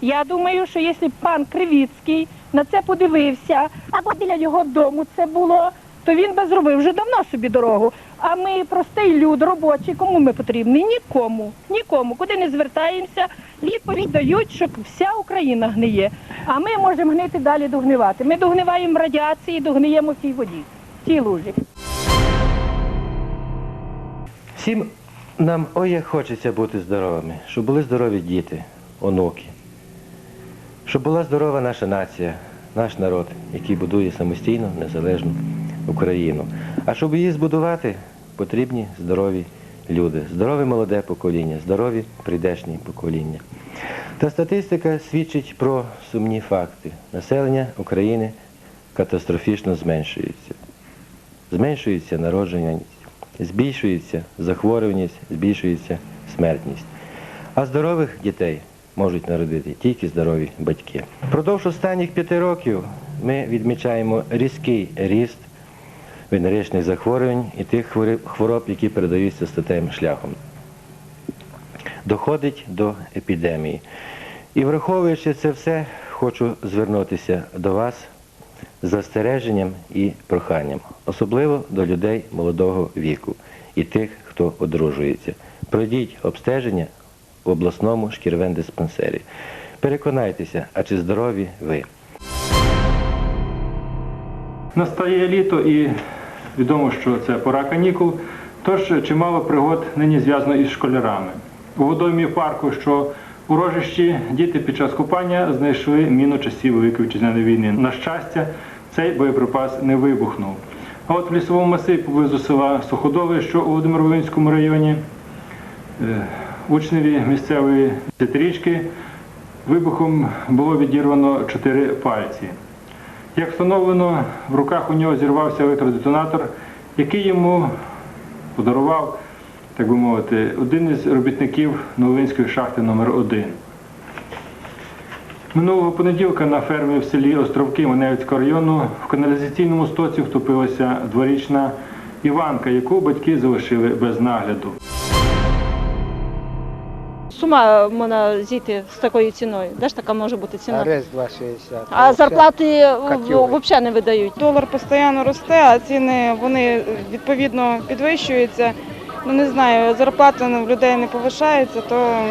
Я думаю, що якщо б пан Кривіцький на це подивився, або біля його дому це було, то він би зробив вже давно собі дорогу. А ми простий люд, робочий, кому ми потрібні? Нікому. Нікому. Куди не звертаємося, відповідь дають, що вся Україна гниє. А ми можемо гнити далі догнивати. Ми догниваємо радіації, догниємо в тій воді, в тій лужі. Всім нам ой як хочеться бути здоровими, щоб були здорові діти, онуки, щоб була здорова наша нація, наш народ, який будує самостійну, незалежну Україну. А щоб її збудувати, потрібні здорові люди, здорове молоде покоління, здорові прийдешні покоління. Та статистика свідчить про сумні факти. Населення України катастрофічно зменшується. Зменшується народжуваність, збільшується захворюваність, збільшується смертність. А здорових дітей можуть народити тільки здорові батьки. Продовж останніх п'яти років ми відмічаємо різкий ріст венеричних захворювань і тих хвороб, які передаються статевим шляхом. Доходить до епідемії. І враховуючи це все, хочу звернутися до вас з застереженням і проханням, особливо до людей молодого віку і тих, хто одружується. Пройдіть обстеження в обласному шкірвендиспансері. Переконайтеся, а чи здорові ви. Настає літо і відомо, що це пора канікул, тож чимало пригод нині зв'язано із школярами. У водоймі парку, що у рожищі діти під час купання знайшли міну часів Великої Вітчизняної війни. На щастя, цей боєприпас не вибухнув. А от в лісовому масиві поблизу села Суходоле, що у Володимир-Волинському районі, е, учневі місцевої річки вибухом було відірвано чотири пальці. Як встановлено, в руках у нього зірвався електродетонатор, який йому подарував, так би мовити, один із робітників Новолинської шахти номер 1 Минулого понеділка на фермі в селі Островки Маневицького району в каналізаційному стоці втопилася дворічна Іванка, яку батьки залишили без нагляду. З ума можна зійти з такою ціною. Де ж така може бути ціна? Арест 2,60. А зарплати взагалі не видають. Долар постійно росте, а ціни вони відповідно підвищуються. Ну не знаю, зарплата в людей не повишається, то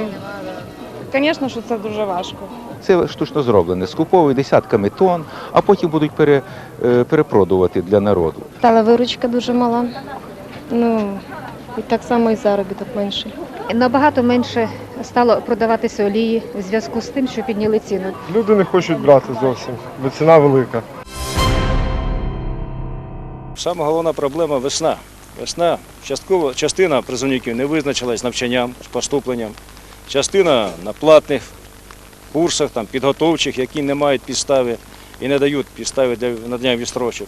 звісно, що це дуже важко. Це штучно зроблене, скуповують десятками тонн, а потім будуть пере, е, перепродувати для народу. Стала виручка дуже мала. Ну і так само і заробіток менший. Набагато менше стало продаватися олії в зв'язку з тим, що підняли ціну. Люди не хочуть брати зовсім, бо ціна велика. Саме головна проблема весна. Весна частково частина призовників не визначилась з навчанням, з поступленням. Частина на платних курсах, там, підготовчих, які не мають підстави і не дають підстави для надання відстрочок.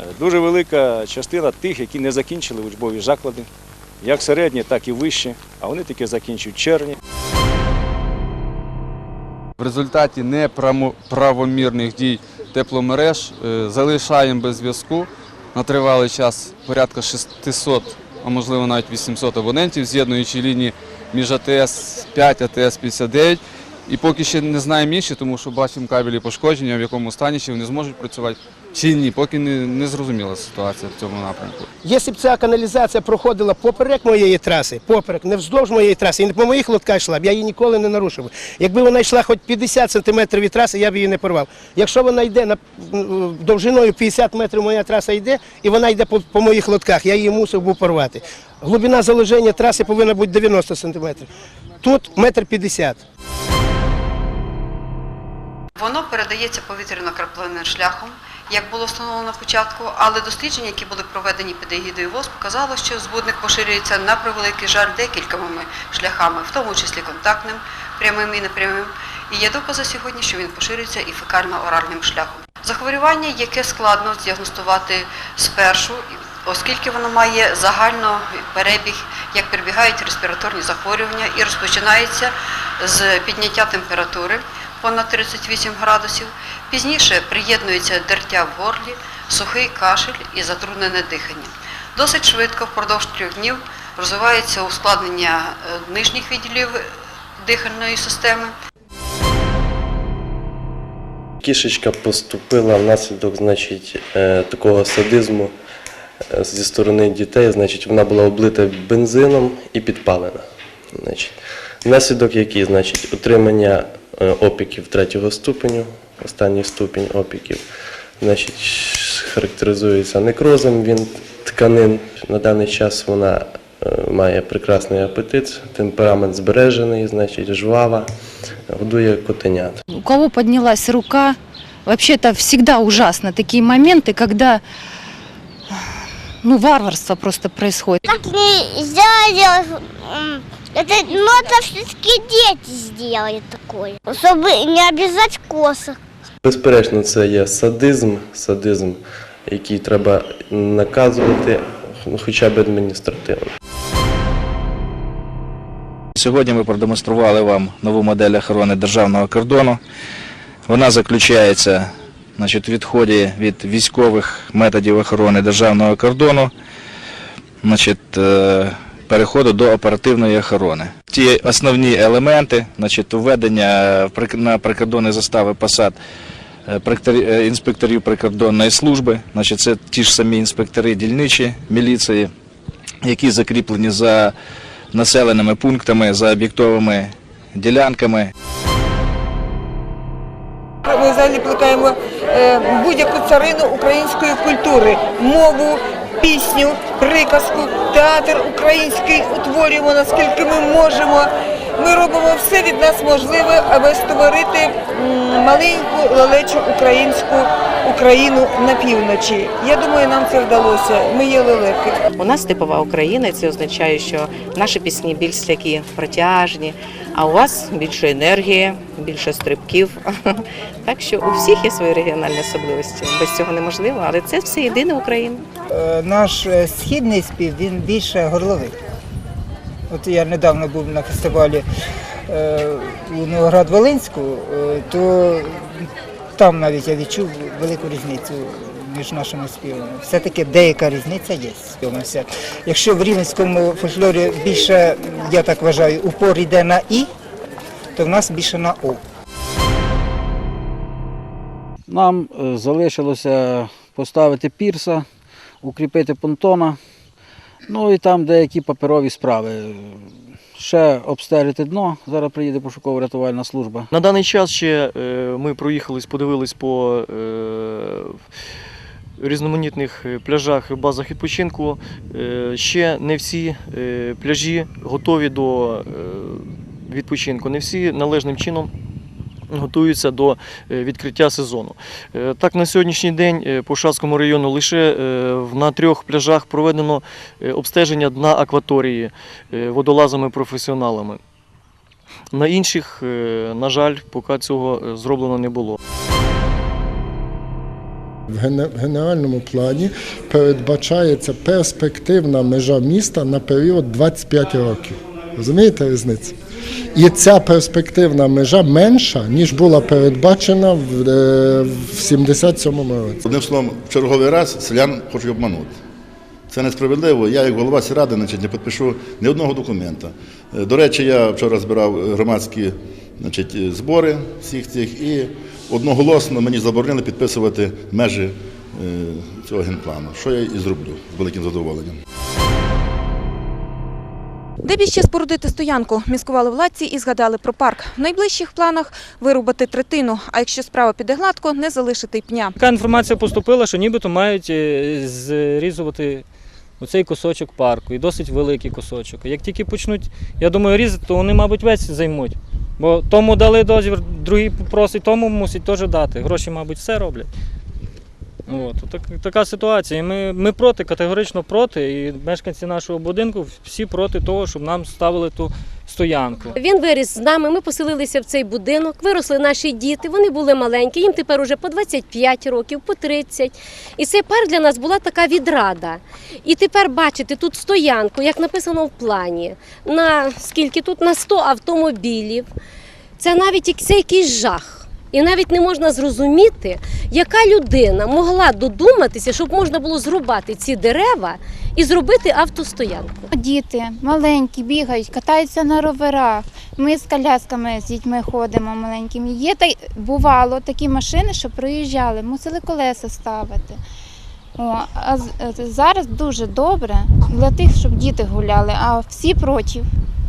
Е, Дуже велика частина тих, які не закінчили учбові заклади, як середні, так і вищі, а вони тільки закінчують червні. В результаті неправомірних дій тепломереж е, залишаємо без зв'язку на тривалий час порядка 600, а можливо навіть 800 абонентів, з'єднуючи лінії між АТС 5 АТС 59. І поки ще не знаємо інші, тому що бачимо кабелі пошкодження, в якому стані чи вони зможуть працювати чи ні, поки не, не зрозуміла ситуація в цьому напрямку. Якщо б ця каналізація проходила поперек моєї траси, поперек, не вздовж моєї траси, і не по моїх лотках йшла б, я її ніколи не нарушив. Якби вона йшла хоч 50 сантиметрів від траси, я б її не порвав. Якщо вона йде на довжиною 50 метрів, моя траса йде, і вона йде по, по моїх лотках, я її мусив був порвати. Глибина заложення траси повинна бути 90 сантиметрів. Тут метр 50. Воно передається повітряно-краплинним шляхом, як було встановлено на початку, але дослідження, які були проведені під егідою ВОЗ, показало, що збудник поширюється на превеликий жаль декількома шляхами, в тому числі контактним, прямим і непрямим. І є докази сьогодні, що він поширюється і фекально-оральним шляхом. Захворювання, яке складно здіагностувати спершу, оскільки воно має загально перебіг, як перебігають респіраторні захворювання і розпочинається з підняття температури понад 38 градусів. Пізніше приєднується дертя в горлі, сухий кашель і затруднене дихання. Досить швидко, впродовж трьох днів, розвивається ускладнення е, нижніх відділів дихальної системи. кішечка поступила внаслідок значить, е, такого садизму е, зі сторони дітей. Значить, вона була облита бензином і підпалена. Значить, внаслідок який, значить, отримання е, опіків третього ступеню, останній ступінь опіків, значить, характеризується некрозом він тканин. На даний час вона е, має прекрасний апетит, темперамент збережений, значить, жвава, годує котенят. У кого поднялась рука, вообще это всегда ужасно. Такие моменты, когда ну, варварство просто происходит. Так нельзя делать. М, Это, ну, это все-таки дети сделают такое. Чтобы не обязать косах. Безперечно, це є садизм, садизм, який треба наказувати ну, хоча б адміністративно. Сьогодні ми продемонстрували вам нову модель охорони державного кордону. Вона заключається значить, у відході від військових методів охорони державного кордону, значить, е, переходу до оперативної охорони. Ті основні елементи, значить, введення прик- на прикордонні застави посад е, е, інспекторів прикордонної служби, значить, це ті ж самі інспектори дільничі міліції, які закріплені за населеними пунктами, за об'єктовими ділянками. Ми взагалі плекаємо е, будь-яку царину української культури, мову, пісню, приказку, театр український утворюємо наскільки ми можемо. Ми робимо все від нас можливе, аби створити маленьку лелечу українську Україну на півночі. Я думаю, нам це вдалося. Ми є лелеки. У нас типова Україна, і це означає, що наші пісні більш такі протяжні, а у вас більше енергії, більше стрибків. Так що у всіх є свої регіональні особливості. Без цього неможливо, але це все єдина Україна. Е, Наш е, східний спів він більше горловий. От я недавно був на фестивалі е, у Новоград-Волинську, е, то там навіть я відчув велику різницю між нашими співами. Все-таки деяка різниця є. Співаємося. Якщо в рівненському фольклорі більше, я так вважаю, упор йде на І, то в нас більше на О. Нам е, залишилося поставити пірса, укріпити понтона, ну і там деякі паперові справи. Ще обстежити дно, зараз приїде пошуково-рятувальна служба. На даний час ще е, ми проїхались, подивились по е, різноманітних е, пляжах базах відпочинку. Ще не всі пляжі готові до відпочинку, не всі належним чином. Готуються до е, відкриття сезону. Е, Так, на сьогоднішній день е, по Шацькому району лише е, на трьох пляжах проведено е, обстеження дна акваторії е, водолазами-професіоналами. На інших, е, на жаль, поки цього е, зроблено не було. В генеральному плані передбачається перспективна межа міста на період 25 років. Розумієте різницю? І ця перспективна межа менша, ніж була передбачена в, е, в 77-му році. Одним словом, в черговий раз селян хочуть обманути. Це несправедливо. Я, як голова сільради, значить, не підпишу ні одного документа. Е, До речі, я вчора збирав громадські значить, збори всіх цих і одноголосно мені заборонили підписувати межі е, цього генплану, що я і зроблю з великим задоволенням. Де б іще спорудити стоянку, міскували владці і згадали про парк. В найближчих планах вирубати третину, а якщо справа піде гладко, не залишити й пня. Така інформація поступила, що нібито мають е, зрізувати оцей кусочок парку, і досить великий кусочок. Як тільки почнуть, я думаю, різати, то вони, мабуть, весь займуть. Бо тому дали дозвір, другий попросить, тому мусить теж дати. Гроші, мабуть, все роблять. От, так, така ситуація. Ми, ми проти, категорично проти. І мешканці нашого будинку всі проти того, щоб нам ставили ту стоянку. Він виріс з нами, ми поселилися в цей будинок, виросли наші діти, вони були маленькі, їм тепер уже по 25 років, по 30. І цей парк для нас була така відрада. І тепер бачите тут стоянку, як написано в плані, на скільки тут на 100 автомобілів. Це навіть це якийсь жах. І навіть не можна зрозуміти, яка людина могла додуматися, щоб можна було зрубати ці дерева і зробити автостоянку. Діти маленькі бігають, катаються на роверах. Ми з колясками з дітьми ходимо маленькими. Є та бувало такі машини, що приїжджали, мусили колеса ставити. О, а е, зараз дуже добре для тих, щоб діти гуляли, а всі проти.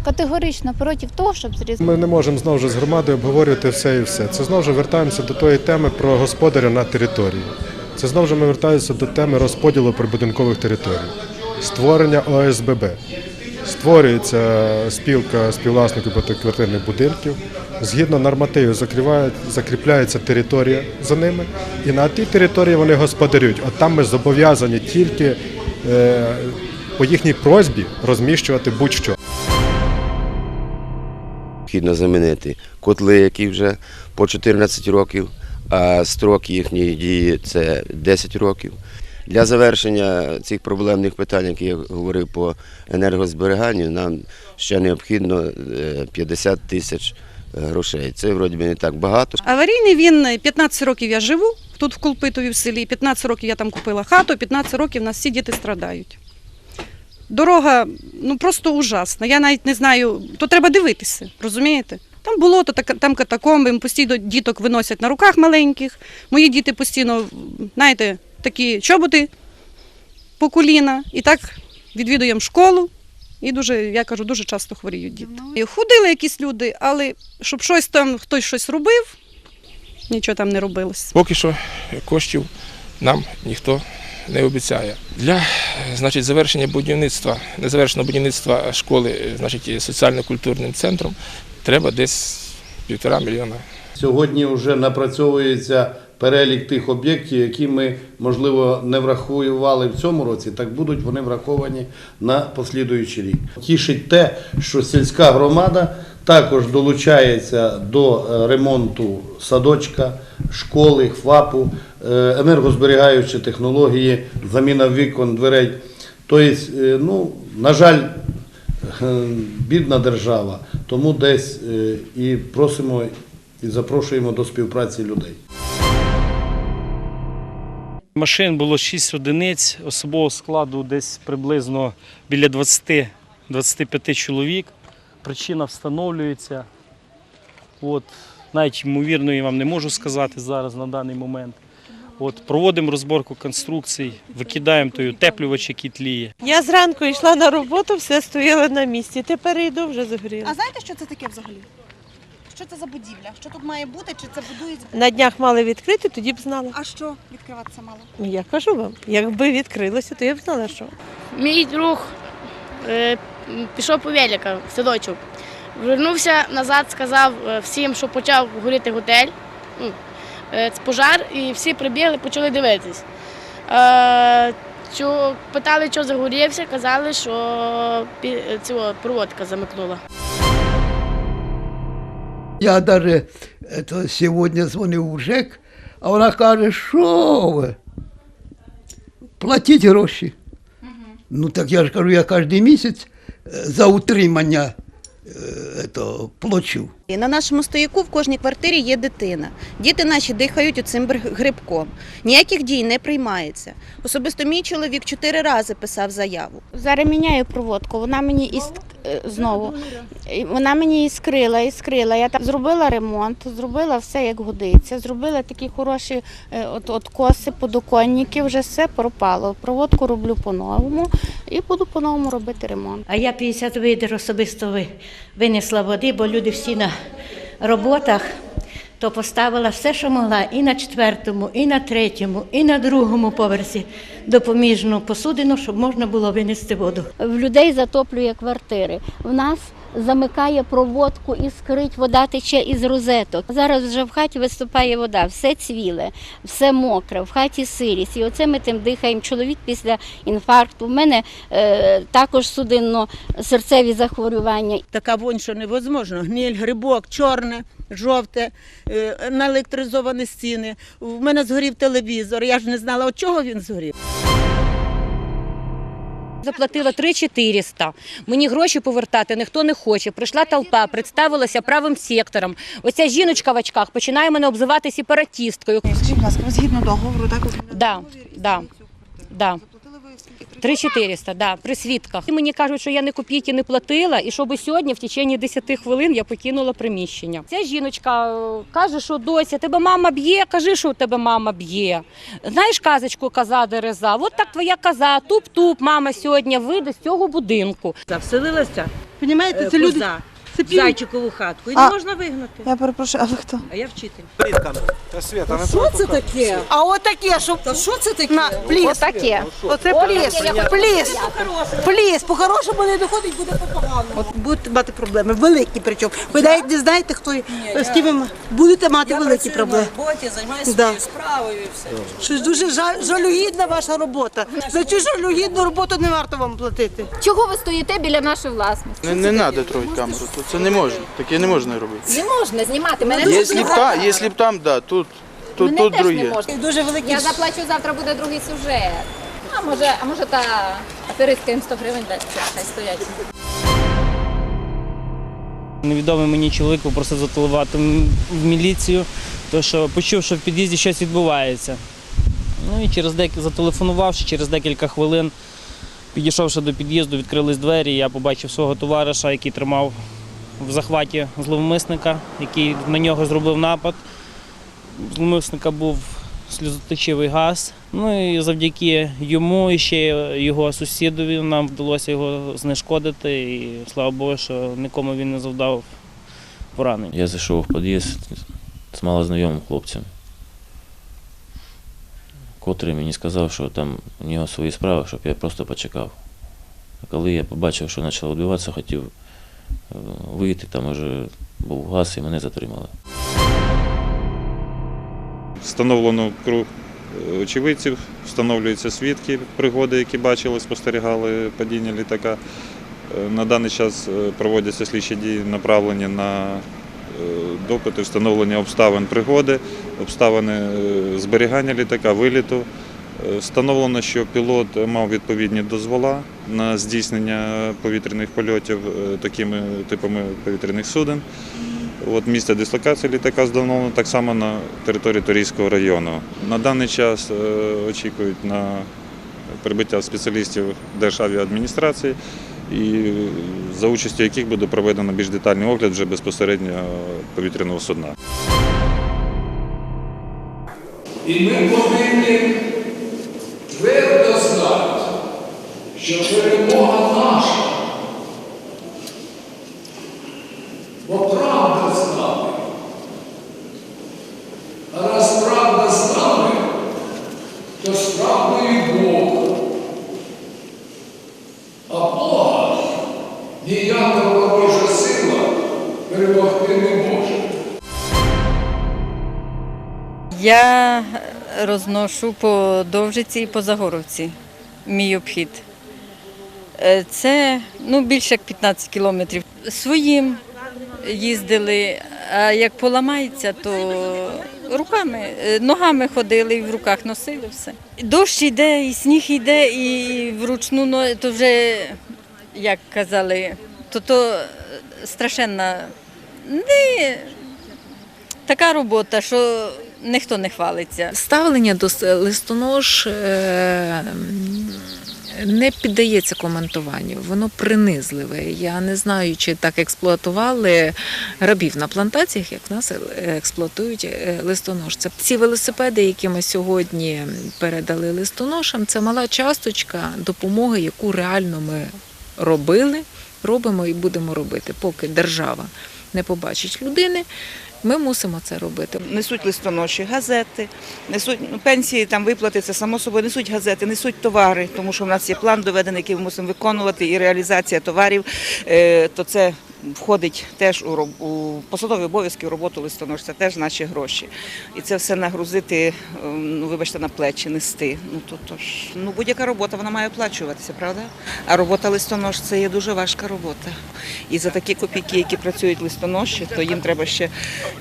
Категорично проти того, щоб зрізати. Ми не можемо знову ж з громадою обговорювати все і все. Це знову ж вертаємося до тої теми про господаря на території. Це знову ж ми вертаємося до теми розподілу прибудинкових територій, створення ОСББ. Створюється спілка співвласників багатоквартирних будинків. Згідно нормативів закріпляється територія за ними, і на тій території вони господарюють. От там ми зобов'язані тільки е, по їхній просьбі розміщувати будь-що. Необхідно замінити котли, які вже по 14 років, а строк їхньої дії це 10 років. Для завершення цих проблемних питань, які я говорив по енергозберіганню, нам ще необхідно е, 50 тисяч грошей. Це вроді не так багато. Аварійний він 15 років я живу тут в Кулпитові в селі. 15 років я там купила хату, 15 років нас всі діти страдають. Дорога ну просто ужасна. Я навіть не знаю, то треба дивитися, розумієте? Там було то так- там катакомби, постійно діток виносять на руках маленьких. Мої діти постійно, знаєте, такі чоботи по коліна. І так відвідуємо школу. І дуже, я кажу, дуже часто хворіють діти. І Ходили якісь люди, але щоб щось там хтось щось робив, нічого там не робилось. Поки що коштів нам ніхто не обіцяє. Для значить, завершення будівництва, незавершеного будівництва школи значить, соціально-культурним центром треба десь півтора мільйона Сьогодні вже напрацьовується перелік тих об'єктів, які ми, можливо, не врахували в цьому році, так будуть вони враховані на послідуючий рік. Тішить те, що сільська громада також долучається до е, ремонту садочка, школи, ФАПу, е, енергозберігаючі технології, заміна вікон, дверей. Тобто, е, ну, на жаль, бідна держава, тому десь і просимо і запрошуємо до співпраці людей. Машин було 6 одиниць, особового складу десь приблизно біля 20-25 чоловік. Причина встановлюється. От, навіть ймовірно, я вам не можу сказати зараз на даний момент. От, проводимо розборку конструкцій, викидаємо той утеплювач, який тліє. Я зранку йшла на роботу, все стояло на місці. Тепер йду вже згоріло. А знаєте, що це таке взагалі? Що це за будівля? Що тут має бути? Чи це будується? На днях мали відкрити, тоді б знала. А що відкриватися мало? Я кажу вам, якби відкрилося, то я б знала, що. Мій друг е, пішов по велика в садочок. Вернувся назад, сказав е, всім, що почав горіти готель. Ну, е, пожар, і всі прибігли, почали дивитись. Е, питали, що загорівся, казали, що цього проводка замикнула. Я даже это, сегодня звонив у ЖЕК, а вона каже, що ви? Платіть гроші. Ну так я ж кажу, я кожен місяць е, за утримання е, ето, плачу. І На нашому стояку в кожній квартирі є дитина. Діти наші дихають оцим грибком. Ніяких дій не приймається. Особисто мій чоловік чотири рази писав заяву. Зараз міняю проводку, вона мені іск... е, знову. Вона мені іскрила, іскрила. Я там зробила ремонт, зробила все як годиться, зробила такі хороші е, от, от подоконники, вже все пропало. Проводку роблю по-новому і буду по-новому робити ремонт. А я 50 відер особисто винесла води, бо люди всі на роботах, то поставила все, що могла, і на четвертому, і на третьому, і на другому поверсі допоміжну посудину, щоб можна було винести воду. В людей затоплює квартири. В нас замикає проводку і скрить, вода тече із розеток. Зараз вже в хаті виступає вода, все цвіле, все мокре, в хаті сирість. І оце ми тим дихаємо. Чоловік після інфаркту. У мене е, також судинно-серцеві захворювання. Така вонь, що невозможно. Гниль, грибок, чорне, жовте, е, наелектризовані стіни. У мене згорів телевізор. Я ж не знала, від чого він згорів. Заплатила 3 400. Мені гроші повертати ніхто не хоче. Прийшла толпа, представилася правим сектором. Оця жіночка в очках починає мене обзивати сепаратісткою. Скажіть, будь ласка, ви згідно договору, так? Да, да, да. 3 400, да, при свідках. І мені кажуть, що я не копійки не платила, і щоб сьогодні в течение 10 хвилин я покинула приміщення. Ця жіночка е, каже, що дося, тебе мама б'є, кажи, що у тебе мама б'є. Знаєш казочку коза дереза? От так твоя коза, туп-туп, мама сьогодні вийде з цього будинку. Вселилася Понімаєте, е, це люди. Пів- зайчикову хатку. І А- не можна вигнати. Я перепрошую, а ви хто? А я вчитель. Що це таке? А отаке, що? Та що це таке? На, пліс. Отаке. Оце пліс. Пліс. Пліс. По-хорошому не доходить, буде по-поганому. От будете мати проблеми, великі причому. Ви навіть не знаєте, хто з ким ви будете мати великі проблеми. роботі, займаюся Да. справою і все. Щось дуже жаль, жалюгідна ваша робота. За цю жалюгідну роботу не варто вам платити. Чого ви стоїте біля нашої власності? Не, не треба трогати камеру, то це не можна. Таке не можна робити. Не можна знімати. Мене Якщо б там, якщо б там, да, тут, тут, Мене тут теж друге. не можна. Дуже великі. Я заплачу завтра буде другий сюжет. А може, а може та аферистка їм 100 гривень дасть, хай стоять. Невідомий мені чоловік попросив зателефонувати м- в міліцію, тому що почув, що в під'їзді щось відбувається. Ну і через дек... зателефонувавши, через декілька хвилин, підійшовши до під'їзду, відкрились двері, я побачив свого товариша, який тримав в захваті зловмисника, який на нього зробив напад. Зловмисника був сльозоточивий газ. Ну і завдяки йому і ще його сусідові нам вдалося його знешкодити. І слава Богу, що нікому він не завдав поранень. Я зайшов в під'їзд з малознайомим хлопцем, котрий мені сказав, що там у нього свої справи, щоб я просто почекав. А коли я побачив, що почало відбуватися, хотів вийти, там вже був газ і мене затримали. Встановлено круг е, очевидців, встановлюються свідки пригоди, які бачили, спостерігали падіння літака. Е, На даний час е, проводяться слідчі дії, направлені на е, допити, встановлення обставин пригоди, обставини е, зберігання літака, виліту. Е, Встановлено, що пілот мав відповідні дозвола на здійснення повітряних польотів е, такими типами повітряних суден. От місце дислокації літака встановлено так само на території Торійського району. На даний час е, очікують на прибуття спеціалістів Державіадміністрації, і за участю яких буде проведено більш детальний огляд вже безпосередньо повітряного судна. І ми повинні Where does light show розношу по Довжиці і по Загоровці мій обхід. Е, Це ну, більше як 15 кілометрів. Своїм їздили, а як поламається, то руками, е, ногами ходили і в руках носили все. Дощ йде, і сніг йде, і вручну, но- то вже, як казали, то то страшенна. Не така робота, що ніхто не хвалиться. Ставлення до листонож е, не піддається коментуванню, воно принизливе. Я не знаю, чи так експлуатували рабів на плантаціях, як нас е, експлуатують е, листоножця. Ці велосипеди, які ми сьогодні передали листоношам, це мала часточка допомоги, яку реально ми робили, робимо і будемо робити, поки держава не побачить людини. Ми мусимо це робити. Несуть листоноші, газети, несуть ну, пенсії, там виплати, це само собою несуть газети, несуть товари, тому що в нас є план доведений, який ми мусимо виконувати, і реалізація товарів, е, то це входить теж у, у посадові обов'язки, у роботу листоношця, теж наші гроші. І це все нагрузити, е, ну вибачте, на плечі, нести. Ну то, то ж, ну будь-яка робота вона має оплачуватися, правда? А робота листонож це є дуже важка робота. І за такі копійки, які працюють листоноші, то їм треба ще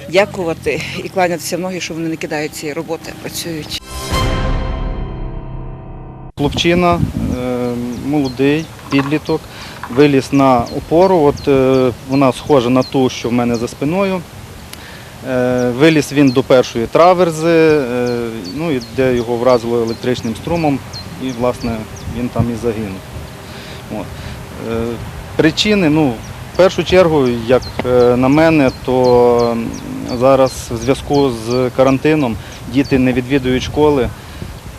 дякувати і кланятися в ноги, що вони не кидають цієї роботи, а працюють. Хлопчина е, молодий підліток, виліз на опору. От е, вона схожа на ту, що в мене за спиною. Е, Виліз він до першої траверзи, е, ну і де його вразило електричним струмом, і власне він там і загинув. От. Е, Причини, ну, в першу чергу, як е, на мене, то зараз в зв'язку з карантином діти не відвідують школи.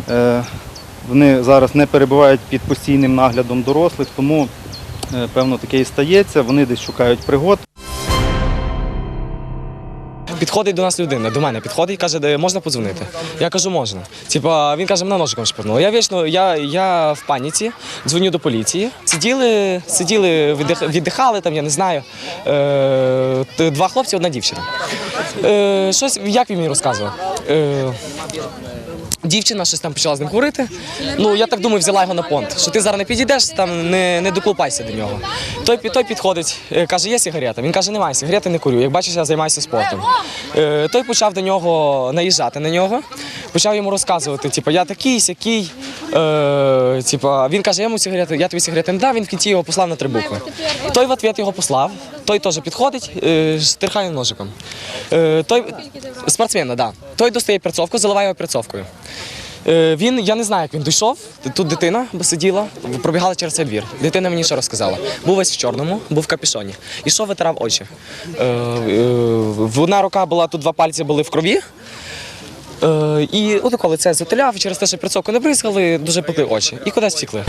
Е, Вони зараз не перебувають під постійним наглядом дорослих, тому певно таке і стається. Вони десь шукають пригод. Підходить до нас людина, до мене підходить, каже, можна подзвонити. Я кажу, можна. Типа, він каже, мене ножиком шпирнуло. Я вічно, я, я в паніці, дзвоню до поліції. Сиділи, сиділи, віддих- віддихали там, я не знаю. Е, два хлопці, одна дівчина. Е, щось, як він мені розказував? Е, Дівчина щось там почала з ним говорити. Ну, я так думаю, взяла його на понт. Що ти зараз не підійдеш, там не, не доколупайся до нього. Той, той підходить, е, каже, є сигарета. Він каже, немає сигарети, не курю. Як бачиш, я займаюся спортом. Е, Той почав до нього наїжджати на нього, почав йому розказувати, типу, я такий, сякий. Е, типу, він каже, я йому сигарети, я тобі сигарети не дав, він в кінці його послав на три букви. Той в ответ його послав, той теж підходить, е, штирхає ножиком. Е, той спортсмен. Да. Той достає перцовку, заливає його перцовкою. Е, Він, я не знаю, як він дійшов. Тут дитина сиділа, пробігала через цей двір. Дитина мені що розказала. Був весь в чорному, був в капюшоні. Ішов, витирав очі. Е, е, Одна рука була, тут два пальці були в крові. Е, І от коли це затиляв, через те, що перцовку не бризгали, дуже пекли очі. І кудись втікли.